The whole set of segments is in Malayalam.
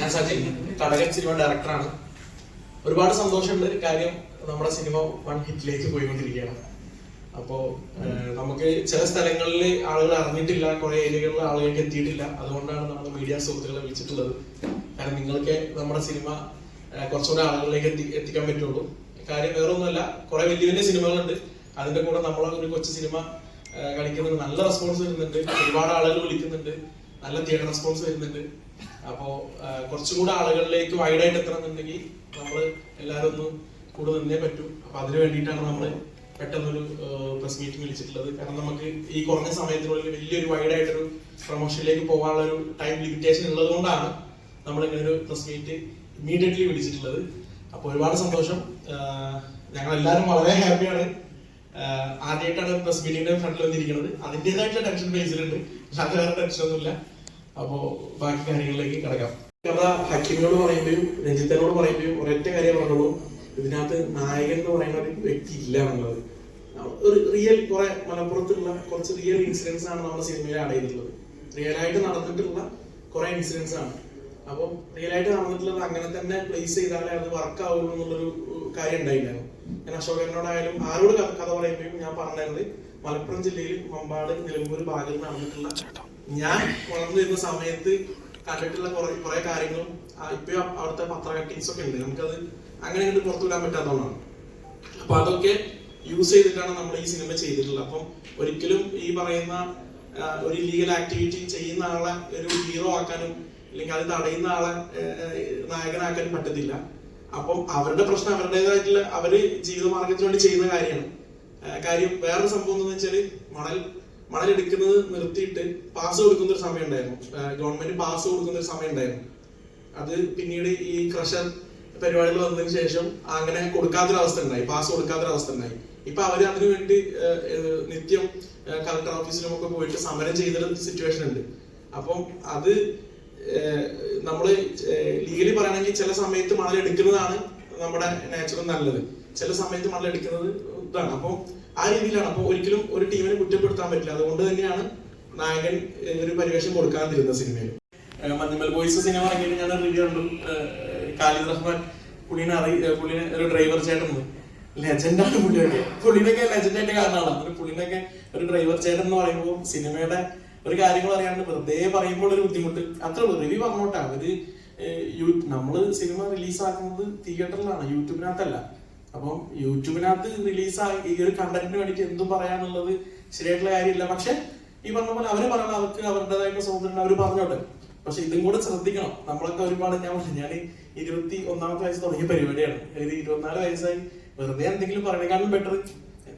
ഞാൻ സജിൻ കടകൻ സിനിമ ഡയറക്ടറാണ്. ഒരുപാട് സന്തോഷമുള്ള ഒരു കാര്യം നമ്മുടെ സിനിമ വൺ ഹിറ്റിലേക്ക് പോയിക്കൊണ്ടിരിക്കുകയാണ്. അപ്പോ നമുക്ക് ചില സ്ഥലങ്ങളിൽ ആളുകൾ അറിഞ്ഞിട്ടില്ല കുറെ ഏരിയകളിൽ ആളുകൾക്ക് എത്തിയിട്ടില്ല. അതുകൊണ്ടാണ് നമ്മൾ മീഡിയ സുഹൃത്തുക്കളെ വിളിച്ചിട്ടുള്ളത്. കാരണം നിങ്ങൾക്ക് നമ്മുടെ സിനിമ കുറച്ചുകൂടെ ആളുകളിലേക്ക് എത്തി എത്തിക്കാൻ പറ്റുള്ളൂ. കാര്യം വേറൊന്നുമല്ല കുറെ വലിയ വലിയ സിനിമകളുണ്ട്. അതിന്റെ കൂടെ നമ്മളെ ഒരു കൊച്ചു സിനിമ കളിക്കുന്നത് നല്ല റെസ്പോൺസ് വരുന്നുണ്ട്. ഒരുപാട് ആളുകൾ വിളിക്കുന്നുണ്ട്. നല്ല തിയേറ്റർ റെസ്പോൺസ് വരുന്നുണ്ട്. അപ്പോ കുറച്ചും കുറച്ചുകൂടെ ആളുകളിലേക്ക് വൈഡായിട്ട് എത്തണമെന്നുണ്ടെങ്കിൽ നമ്മൾ എല്ലാവരും ഒന്ന് കൂടെ നിന്നേ പറ്റൂ. അപ്പൊ അതിന് വേണ്ടിയിട്ടാണ് നമ്മൾ പെട്ടെന്നൊരു പ്രസ് മീറ്റിംഗ് വിളിച്ചിട്ടുള്ളത്. കാരണം നമുക്ക് ഈ കുറഞ്ഞ സമയത്തിനുള്ളിൽ വലിയൊരു വൈഡായിട്ടൊരു പ്രൊമോഷനിലേക്ക് പോകാനുള്ള ഒരു ടൈം ലിമിറ്റേഷൻ ഉള്ളതുകൊണ്ടാണ് നമ്മൾ ഇങ്ങനെ ഒരു പ്രസ് മീറ്റ് ഇമ്മീഡിയറ്റ്ലി വിളിച്ചിട്ടുള്ളത്. അപ്പൊ ഒരുപാട് സന്തോഷം. ഞങ്ങൾ എല്ലാവരും വളരെ ഹാപ്പിയാണ് ആദ്യമായിട്ടാണ് പ്രസ് മീറ്റിംഗിന്റെ ഫ്രണ്ടിൽ വന്നിരിക്കുന്നത്. അതിന്റെതായിട്ടുള്ള ടെൻഷൻ ഫേസിലുണ്ട് അത് വേറെ ടെൻഷൻ ഒന്നുമില്ല. അപ്പോ ബാക്കി കാര്യങ്ങളിലേക്ക് കിടക്കാം. കഥ ഹക്കിമിനോട് പറയുമ്പോഴും രഞ്ജിത്തനോട് പറയുമ്പോഴും ഒരൊറ്റ കാര്യം പറഞ്ഞോളൂ. ഇതിനകത്ത് നായകൻ എന്ന് പറയുന്ന ഒരു വ്യക്തി ഇല്ല എന്നുള്ളത്. ഒരു റിയൽ കുറെ മലപ്പുറത്തുള്ള കുറച്ച് റിയൽ ഇൻസിഡൻസ് ആണ് നമ്മുടെ സിനിമയിൽ അടയുന്നുള്ളത് ആയിട്ട് നടന്നിട്ടുള്ള കുറെ ഇൻസിഡൻസ് ആണ്. അപ്പം റിയൽ ആയിട്ട് നടന്നിട്ടുള്ളത് അങ്ങനെ തന്നെ പ്ലേസ് ചെയ്താലേ അത് വർക്ക് ആവുള്ളൂ എന്നുള്ളൊരു കാര്യം ഉണ്ടായില്ലായിരുന്നു ഞാൻ അശോകനോടായാലും ആരോട് കഥ പറയുമ്പോഴും ഞാൻ പറഞ്ഞത് മലപ്പുറം ജില്ലയിൽ മമ്പാട് നിലമ്പൂർ ഭാഗത്ത് നടന്നിട്ടുള്ള ഞാൻ വളർന്നു വരുന്ന സമയത്ത് കണ്ടിട്ടുള്ള കുറെ കുറെ കാര്യങ്ങളും ഇപ്പൊ അവിടുത്തെ പത്ര കട്ടിങ്സ് ഒക്കെ ഉണ്ട്. നമുക്കത് അങ്ങനെ കണ്ട് പുറത്തു വിടാൻ പറ്റാത്തതുകൊണ്ടാണ് അപ്പൊ അതൊക്കെ യൂസ് ചെയ്തിട്ടാണ് നമ്മൾ ഈ സിനിമ ചെയ്തിട്ടുള്ളത്. അപ്പം ഒരിക്കലും ഈ പറയുന്ന ഒരു ലീഗൽ ആക്ടിവിറ്റി ചെയ്യുന്ന ആളെ ഒരു ഹീറോ ആക്കാനും അല്ലെങ്കിൽ അത് തടയുന്ന ആളെ നായകനാക്കാനും പറ്റത്തില്ല. അപ്പം അവരുടെ പ്രശ്നം അവരുടേതായിട്ടുള്ള അവർ ജീവിതമാർഗത്തിന് വേണ്ടി ചെയ്യുന്ന കാര്യമാണ്. കാര്യം വേറൊരു സംഭവം എന്ന് വെച്ചാൽ മണൽ മണൽ എടുക്കുന്നത് നിർത്തിയിട്ട് പാസ് കൊടുക്കുന്ന ഒരു സമയം ഉണ്ടായിരുന്നു ഗവൺമെന്റ് പാസ് കൊടുക്കുന്ന ഒരു സമയം ഉണ്ടായിരുന്നു അത് പിന്നീട് ഈ ക്രഷർ പരിപാടികൾ വന്നതിന് ശേഷം അങ്ങനെ കൊടുക്കാത്തൊരവസ്ഥ ഉണ്ടായി പാസ് കൊടുക്കാത്തൊരവസ്ഥ ഉണ്ടായി ഇപ്പൊ അവർ അതിനു വേണ്ടി നിത്യം കളക്ടർ ഓഫീസിലും ഒക്കെ പോയിട്ട് സമരം ചെയ്തൊരു സിറ്റുവേഷൻ ഉണ്ട്. അപ്പം അത് ഏഹ്, നമ്മൾ ലീഗലി പറയുകയാണെങ്കിൽ ചില സമയത്ത് മണൽ എടുക്കുന്നതാണ് നമ്മുടെ നാച്ചുറൽ നല്ലത്. ചില സമയത്ത് മണൽ എടുക്കുന്നത് ഇതാണ്. അപ്പോൾ ആ രീതിയിലാണ്. അപ്പോൾ ഒരിക്കലും ഒരു ടീമിനെ കുറ്റപ്പെടുത്താൻ പറ്റില്ല. അതുകൊണ്ട് തന്നെയാണ് നായകൻ ഒരു പരിവേഷം കൊടുക്കാതിരുന്ന സിനിമയിൽ ഏഹ് മഞ്ഞുമൽ ബോയ്സ് സിനിമ ഇറങ്ങിയിട്ട് ഞാൻ റിവ്യൂ കണ്ടു. കാലിദ് റഹ്മാൻ പുള്ളിനെ അറി പുള്ളിനെ ഒരു ഡ്രൈവർ ചേട്ടൻ. ലെജൻഡാണ് പുള്ളിയൊക്കെ പുള്ളിനൊക്കെ ലെജൻഡായിട്ട് കാരണമാണ്. പുള്ളിനൊക്കെ ഒരു ഡ്രൈവർ ചേട്ടൻ എന്ന് പറയുമ്പോൾ സിനിമയുടെ ഒരു കാര്യങ്ങൾ അറിയാണ്ട് വെറുതെ പറയുമ്പോൾ ഒരു ബുദ്ധിമുട്ട്. അത്ര റിവ്യൂ അങ്ങോട്ടാണ് അവർ ഏഹ് നമ്മൾ നമ്മൾ സിനിമ റിലീസ് ആക്കുന്നത് തിയേറ്ററിലാണ് യൂട്യൂബിനകത്തല്ല. അപ്പം യൂട്യൂബിനകത്ത് റിലീസ് ഈ ഒരു കണ്ടന്റിന് വേണ്ടിയിട്ട് എന്തും പറയാന്നുള്ളത് ശരിയായിട്ടുള്ള കാര്യമില്ല. പക്ഷെ ഈ പറഞ്ഞ പോലെ അവർ പറയണം അവർക്ക് അവരുടേതായിട്ടുള്ള സ്വാതന്ത്ര്യം അവർ പറഞ്ഞോട്ടെ. പക്ഷെ ഇതും കൂടെ ശ്രദ്ധിക്കണം. നമ്മളൊക്കെ ഒരുപാട് ഞാൻ ഞാൻ ഇരുപത്തി ഒന്നാമത്തെ വയസ്സ് തുടങ്ങിയ പരിപാടിയാണ്. അതായത് ഇരുപത്തിനാല് വയസ്സായി വെറുതെ എന്തെങ്കിലും പറയണേക്കാളും ബെറ്റർ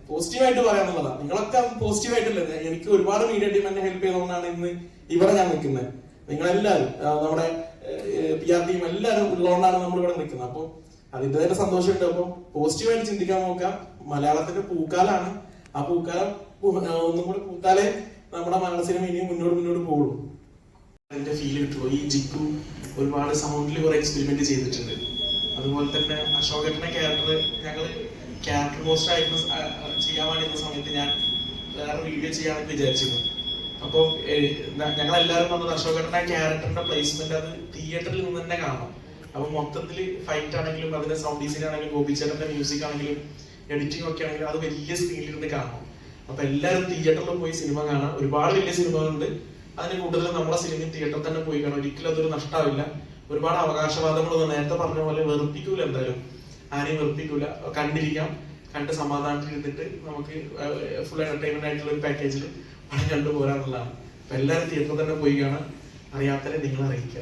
പോസിറ്റീവായിട്ട് പറയാന്നുള്ളതാണ് നിങ്ങളൊക്കെ പോസിറ്റീവായിട്ടല്ലേ? എനിക്ക് ഒരുപാട് മീഡിയ ടീം എന്നെ ഹെൽപ്പ് ചെയ്തുകൊണ്ടാണ് ഇന്ന് ഇവിടെ ഞാൻ നിൽക്കുന്നത്. നിങ്ങളെല്ലാവരും നമ്മുടെ പി ആർ ടീം എല്ലാവരും ഉള്ളതുകൊണ്ടാണ് നമ്മൾ ഇവിടെ നിൽക്കുന്നത് അപ്പോൾ അതിന്റെതായിട്ട് സന്തോഷമുണ്ട്. അപ്പോൾ പോസിറ്റീവായിട്ട് ചിന്തിക്കാൻ നോക്കാം മലയാളത്തിന്റെ പൂക്കാലാണ്. ആ പൂക്കാലം ഒന്നും കൂടി പൂത്താലേ നമ്മുടെ മലയാള ഇനിയും മുന്നോട്ട് മുന്നോട്ട് പോകുള്ളൂ അതിന്റെ ഫീൽ കിട്ടുമോ ഈ ജിക്കു ഒരുപാട് സൗണ്ടിൽ കുറെ എക്സ്പെരിമെന്റ് ചെയ്തിട്ടുണ്ട്. അതുപോലെ തന്നെ അശോകന്റെ ക്യാരക്ടർ ഞങ്ങൾ ക്യാരക്ടർ പോസ്റ്റർ ആയിരുന്ന ചെയ്യാൻ വേണ്ടിയിരുന്ന സമയത്ത് ഞാൻ വേറെ വീഡിയോ ചെയ്യാമെന്ന് വിചാരിച്ചിരുന്നു. അപ്പോൾ ഞങ്ങൾ എല്ലാവരും വന്നത് അശോകന്റെ ക്യാരക്ടറിന്റെ പ്ലേസ്മെന്റ് അത് തിയേറ്ററിൽ നിന്ന് തന്നെ കാണണം. അപ്പൊ മൊത്തത്തിൽ ഫൈറ്റ് ആണെങ്കിലും അതിന്റെ സൗണ്ട് ഡിസൈൻ ആണെങ്കിലും ഗോപിച്ചേട്ടന്റെ മ്യൂസിക് ആണെങ്കിലും എഡിറ്റിംഗ് ഒക്കെ ആണെങ്കിലും അത് വലിയ സ്ക്രീനിൽ നിന്ന് കാണണം. അപ്പൊ എല്ലാവരും തിയേറ്ററിൽ പോയി സിനിമ കാണാം. ഒരുപാട് വലിയ സിനിമകളുണ്ട്. അതിന് കൂടുതൽ നമ്മുടെ സിനിമ തിയേറ്ററിൽ തന്നെ പോയി കാണാം. ഒരിക്കലും അതൊരു നഷ്ടമാവില്ല ഒരുപാട് അവകാശവാദങ്ങളൊന്നും നേരത്തെ പറഞ്ഞ പോലെ വെറുപ്പിക്കൂല എന്തായാലും. ആരെയും വെറുപ്പിക്കൂല കണ്ടിരിക്കാം. കണ്ട് സമാധാനത്തിൽ ഇരുന്നിട്ട് നമുക്ക് ഫുൾ എന്റർടൈൻമെന്റ് ആയിട്ടുള്ള ഒരു പാക്കേജിൽ പണം കണ്ടുപോരാന്നുള്ളതാണ് അപ്പൊ എല്ലാവരും തിയേറ്ററിൽ തന്നെ പോയി കാണാം അറിയാത്തവരെ നിങ്ങൾ അറിയിക്കുക.